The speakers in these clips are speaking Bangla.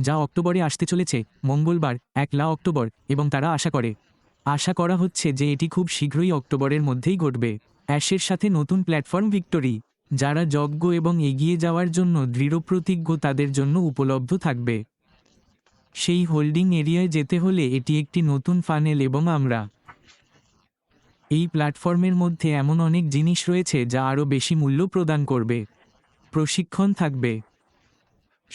যা অক্টোবরে আসতে চলেছে, মঙ্গলবার একলা অক্টোবর, এবং তারা আশা করে। আশা করা হচ্ছে যে এটি খুব শীঘ্রই অক্টোবরের মধ্যেই ঘটবে। অ্যাশের সাথে নতুন প্ল্যাটফর্ম ভিক্টোরি, যারা যজ্ঞ এবং এগিয়ে যাওয়ার জন্য দৃঢ়প্রতিজ্ঞ তাদের জন্য উপলব্ধ থাকবে। সেই হোল্ডিং এরিয়ায় যেতে হলে এটি একটি নতুন ফানেল এবং আমরা এই প্ল্যাটফর্মের মধ্যে এমন অনেক জিনিস রয়েছে যা আরও বেশি মূল্য প্রদান করবে। প্রশিক্ষণ থাকবে।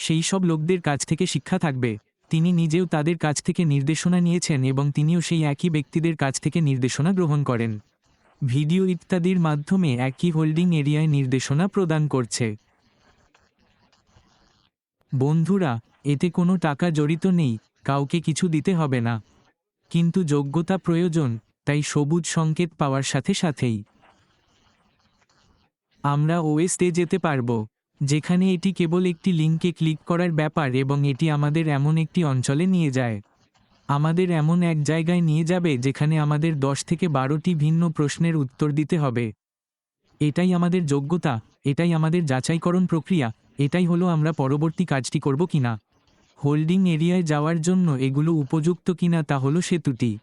সেই সব লোকদের কাছ থেকে শিক্ষা থাকবে। তিনি নিজেও তাদের কাছ থেকে নির্দেশনা নিয়েছেন এবং তিনিও সেই একই ব্যক্তিদের কাছ থেকে নির্দেশনা গ্রহণ করেন। ভিডিও ইত্যাদির মাধ্যমে একই হোল্ডিং এরিয়ায় নির্দেশনা প্রদান করছে। বন্ধুরা, এতে কোনো টাকা জড়িত নেই, কাউকে কিছু দিতে হবে না। কিন্তু যোগ্যতা প্রয়োজন, তাই সবুজ সংকেত পাওয়ার সাথে সাথেই। আমরা ওএসতে যেতে পারব। যেখানে এটি কেবল একটি লিঙ্কে ক্লিক করার ব্যাপার এবং এটি আমাদের এমন একটি অঞ্চলে নিয়ে যায়। আমাদের এমন এক জায়গায় নিয়ে যাবে যেখানে আমাদের দশ থেকে বারোটি ভিন্ন প্রশ্নের উত্তর দিতে হবে। এটাই আমাদের যোগ্যতা, এটাই আমাদের যাচাইকরণ প্রক্রিয়া, এটাই হলো আমরা পরবর্তী কাজটি করব কিনা। হোল্ডিং এরিয়ায় যাওয়ার জন্য এগুলো উপযুক্ত কিনা তা হলো সেতুটি।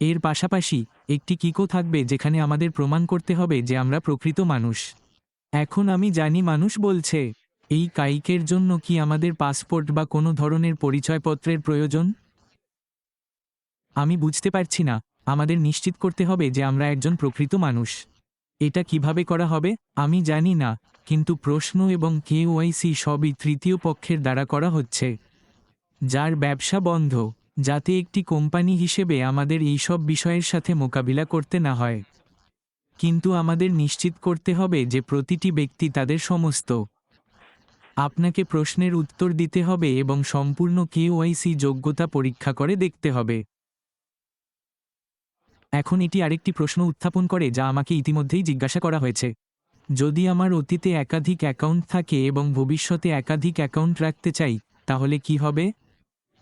এর পাশাপাশি একটি কিকো থাকবে যেখানে আমাদের প্রমাণ করতে হবে যে আমরা প্রকৃত মানুষ। এখন আমি জানি মানুষ বলছে, এই কাইকের জন্য কি আমাদের পাসপোর্ট বা কোনো ধরনের পরিচয়পত্রের প্রয়োজন? আমি বুঝতে পারছি না, আমাদের নিশ্চিত করতে হবে যে আমরা একজন প্রকৃত মানুষ। এটা কীভাবে করা হবে, আমি জানি না, কিন্তু প্রশ্ন এবং কেওয়াইসি সবই তৃতীয় পক্ষের দ্বারা করা হচ্ছে। যার ব্যবসা বন্ধ, যাতে একটি কোম্পানি হিসেবে আমাদের এই সব বিষয়ের সাথে মোকাবিলা করতে না হয়। কিন্তু আমাদের নিশ্চিত করতে হবে যে প্রতিটি ব্যক্তি তাদের সমস্ত আপনাকে প্রশ্নের উত্তর দিতে হবে এবং সম্পূর্ণ কেওয়াইসি যোগ্যতা পরীক্ষা করে দেখতে হবে। এখন এটি আরেকটি প্রশ্ন উত্থাপন করে যা আমাকে ইতিমধ্যেই জিজ্ঞাসা করা হয়েছে। যদি আমার অতীতে একাধিক অ্যাকাউন্ট থাকে এবং ভবিষ্যতে একাধিক অ্যাকাউন্ট রাখতে চাই, তাহলে কি হবে?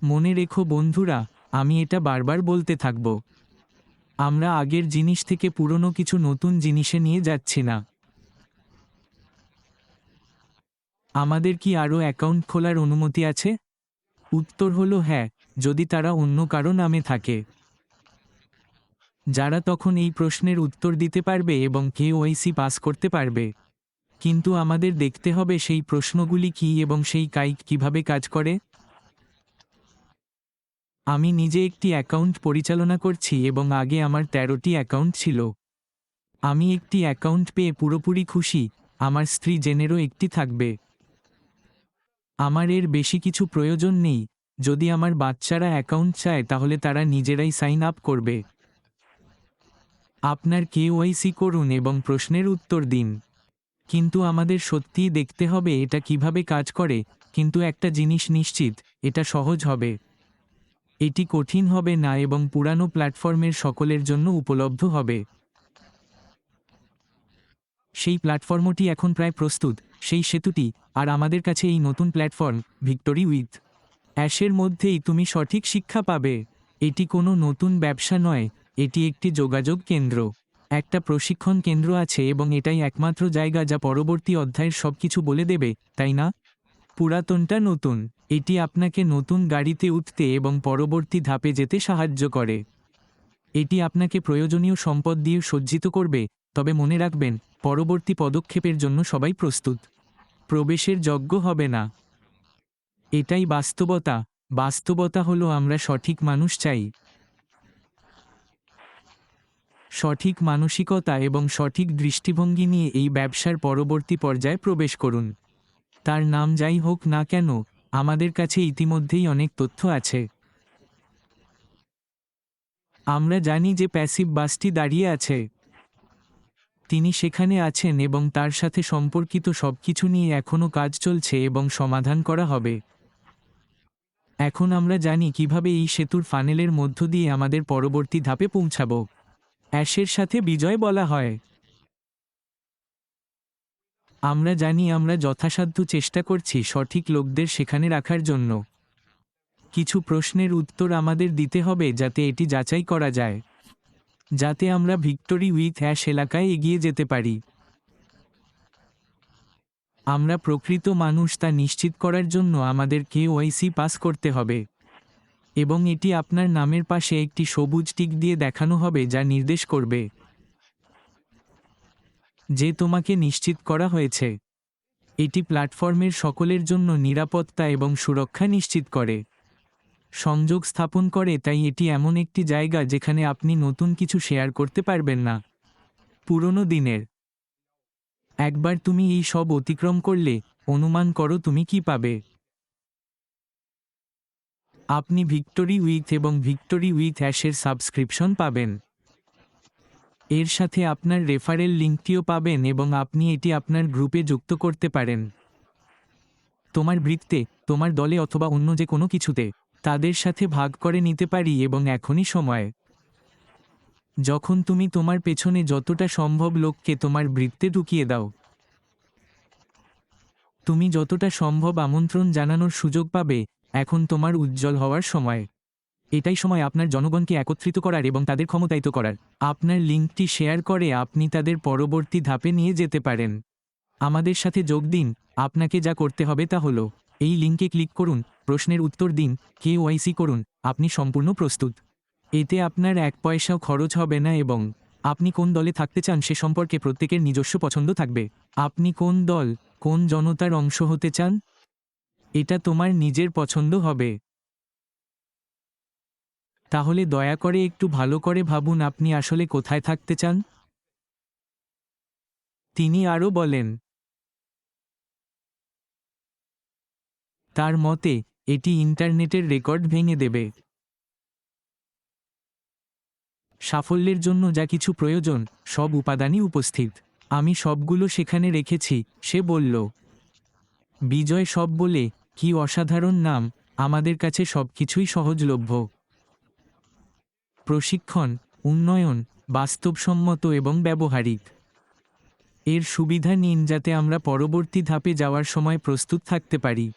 মনে রেখো বন্ধুরা, আমি এটা বারবার বলতে থাকব। আমরা আগের জিনিস থেকে পুরনো কিছু নতুন জিনিসে নিয়ে যাচ্ছি না। আমাদের কি আরও অ্যাকাউন্ট খোলার অনুমতি আছে? উত্তর হলো হ্যাঁ যদি তারা অন্য কারও নামে থাকে। যারা তখন এই প্রশ্নের উত্তর দিতে পারবে এবং কেওয়াইসি পাস করতে পারবে। কিন্তু আমাদের দেখতে হবে সেই প্রশ্নগুলি কি এবং সেই কাইক কীভাবে কাজ করে। আমি নিজে একটি অ্যাকাউন্ট পরিচালনা করছি এবং আগে আমার তেরোটি অ্যাকাউন্ট ছিল। আমি একটি অ্যাকাউন্ট পেয়ে পুরোপুরি খুশি, আমার স্ত্রী জেনেরও একটি থাকবে। আমার এর বেশি কিছু প্রয়োজন নেই, যদি আমার বাচ্চারা অ্যাকাউন্ট চায় তাহলে তারা নিজেরাই সাইন আপ করবে। আপনার কেওয়াইসি করুন এবং প্রশ্নের উত্তর দিন। কিন্তু আমাদের সত্যিই দেখতে হবে এটা কীভাবে কাজ করে, কিন্তু একটা জিনিস নিশ্চিত, এটা সহজ হবে। এটি কঠিন হবে না এবং পুরানো প্ল্যাটফর্মের সকলের জন্য উপলব্ধ হবে। সেই প্ল্যাটফর্মটি এখন প্রায় প্রস্তুত, সেই সেতুটি, আর আমাদের কাছে এই নতুন প্ল্যাটফর্ম, ভিক্টোরি উইথ অ্যাশের মধ্যেই তুমি সঠিক শিক্ষা পাবে। এটি কোনো নতুন ব্যবসা নয়, এটি একটি যোগাযোগ কেন্দ্র। একটা প্রশিক্ষণ কেন্দ্র আছে এবং এটাই একমাত্র জায়গা যা পরবর্তী অধ্যায়ের সব কিছু বলে দেবে, তাই না? পুরাতনটা নতুন। এটি আপনাকে নতুন গাড়িতে উঠতে এবং পরবর্তী ধাপে যেতে সাহায্য করে। এটি আপনাকে প্রয়োজনীয় সম্পদ দিয়ে সজ্জিত করবে, তবে মনে রাখবেন, পরবর্তী পদক্ষেপের জন্য সবাই প্রস্তুত। প্রবেশের যজ্ঞ হবে না। এটাই বাস্তবতা। বাস্তবতা হলো আমরা সঠিক মানুষ চাই। সঠিক মানসিকতা এবং সঠিক দৃষ্টিভঙ্গি নিয়ে এই ব্যবসার পরবর্তী পর্যায়ে প্রবেশ করুন। তার নাম যাই হোক না কেন আমাদের কাছে ইতিমধ্যেই অনেক তথ্য আছে। আমরা জানি যে প্যাসিভ বাসটি দাঁড়িয়ে আছে। তিনি সেখানে আছেন এবং তার সাথে সম্পর্কিত সবকিছু নিয়ে এখনও কাজ চলছে এবং সমাধান করা হবে। এখন আমরা জানি কীভাবে এই সেতুর ফানেলের মধ্য দিয়ে আমাদের পরবর্তী ধাপে পৌঁছাব। অ্যাশের সাথে বিজয় বলা হয়। আমরা জানি আমরা যথাসাধ্য চেষ্টা করছি সঠিক লোকদের সেখানে রাখার জন্য। কিছু প্রশ্নের উত্তর আমাদের দিতে হবে যাতে এটি যাচাই করা যায়। যাতে আমরা ভিক্টোরি উইথ অ্যাশ এলাকায় এগিয়ে যেতে পারি। আমরা প্রকৃত মানুষ তা নিশ্চিত করার জন্য আমাদের কেওয়াইসি পাস করতে হবে। এবং এটি আপনার নামের পাশে একটি সবুজ টিক দিয়ে দেখানো হবে যা নির্দেশ করবে। যে তোমাকে নিশ্চিত করা হয়েছে। এটি প্ল্যাটফর্মের সকলের জন্য নিরাপত্তা এবং সুরক্ষা নিশ্চিত করে। সংযোগ স্থাপন করে, তাই এটি এমন একটি জায়গা যেখানে আপনি নতুন কিছু শেয়ার করতে পারবেন না। পুরনো দিনের। একবার তুমি এই সব অতিক্রম করলে, অনুমান করো তুমি কি পাবে। আপনি ভিক্টোরি উইথ এবং ভিক্টোরি উইথ অ্যাশের সাবস্ক্রিপশন পাবেন। এর সাথে আপনার রেফারেল লিঙ্কটিও পাবেন এবং আপনি এটি আপনার গ্রুপে যুক্ত করতে পারেন। তোমার বৃত্তে, তোমার দলে অথবা অন্য যে কোনো কিছুতে, তাদের সাথে ভাগ করে নিতে পারি এবং এখনই সময়। যখন তুমি তোমার পেছনে যতটা সম্ভব লোককে তোমার বৃত্তে ঢুকিয়ে দাও। তুমি যতটা সম্ভব আমন্ত্রণ জানানোর সুযোগ পাবে, এখন তোমার উজ্জ্বল হওয়ার সময়। এটাই সময় আপনার জনগণকে একত্রিত করার এবং তাদের ক্ষমতায়িত করার। আপনার লিঙ্কটি শেয়ার করে আপনি তাদের পরবর্তী ধাপে নিয়ে যেতে পারেন। আমাদের সাথে যোগ দিন, আপনাকে যা করতে হবে তা হলো, এই লিঙ্কে ক্লিক করুন, প্রশ্নের উত্তর দিন, কে ওয়াইসি করুন, আপনি সম্পূর্ণ প্রস্তুত। এতে আপনার এক পয়সাও খরচ হবে না এবং আপনি কোন দলে থাকতে চান সে সম্পর্কে প্রত্যেকের নিজস্ব পছন্দ থাকবে। আপনি কোন দল, কোন জনতার অংশ হতে চান? এটা তোমার নিজের পছন্দ হবে। তাহলে দয়া করে একটু ভালো করে ভাবুন আপনি আসলে কোথায় থাকতে চান। তিনি আরও বলেন, তার মতে, এটি ইন্টারনেটের রেকর্ড ভেঙে দেবে। সাফল্যের জন্য যা কিছু প্রয়োজন, সব উপাদানই উপস্থিত। আমি সবগুলো সেখানে রেখেছি, সে বলল। বিজয় সব বলে, কি অসাধারণ নাম, আমাদের কাছে সব কিছুই সহজলভ্য। প্রশিক্ষণ, উন্নয়ন, বাস্তবসম্মত এবং ব্যবহারিক। এর সুবিধা নিন যাতে আমরা পরবর্তী ধাপে যাওয়ার সময় প্রস্তুত থাকতে পারি।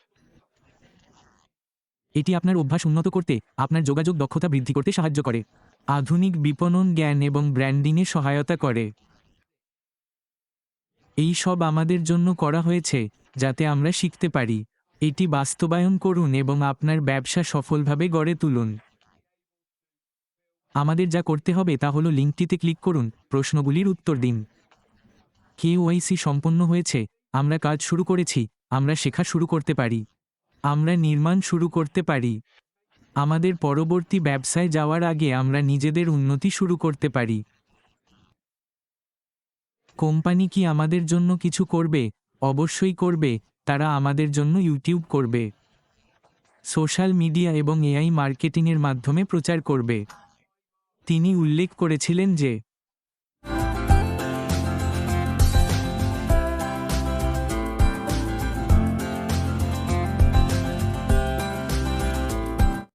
এটি আপনার অভ্যাস উন্নত করতে, আপনার যোগাযোগ দক্ষতা বৃদ্ধি করতে সাহায্য করে। আধুনিক বিপণন জ্ঞান এবং ব্র্যান্ডিংয়ে সহায়তা করে। এই সব আমাদের জন্য করা হয়েছে, যাতে আমরা শিখতে পারি। এটি বাস্তবায়ন করুন এবং আপনার ব্যবসা সফলভাবে গড়ে তুলুন। আমাদের যা করতে হবে তা হলো লিঙ্কটিতে ক্লিক করুন, প্রশ্নগুলির উত্তর দিন। কেওয়াইসি সম্পন্ন হয়েছে, আমরা কাজ শুরু করেছি, আমরা শেখা শুরু করতে পারি। আমরা নির্মাণ শুরু করতে পারি। আমাদের পরবর্তী ব্যবসায় যাওয়ার আগে আমরা নিজেদের উন্নতি শুরু করতে পারি। কোম্পানি কি আমাদের জন্য কিছু করবে? অবশ্যই করবে, তারা আমাদের জন্য ইউটিউব করবে। সোশ্যাল মিডিয়া এবং এআই মার্কেটিংয়ের মাধ্যমে প্রচার করবে। তিনি উল্লেখ করেছিলেন যে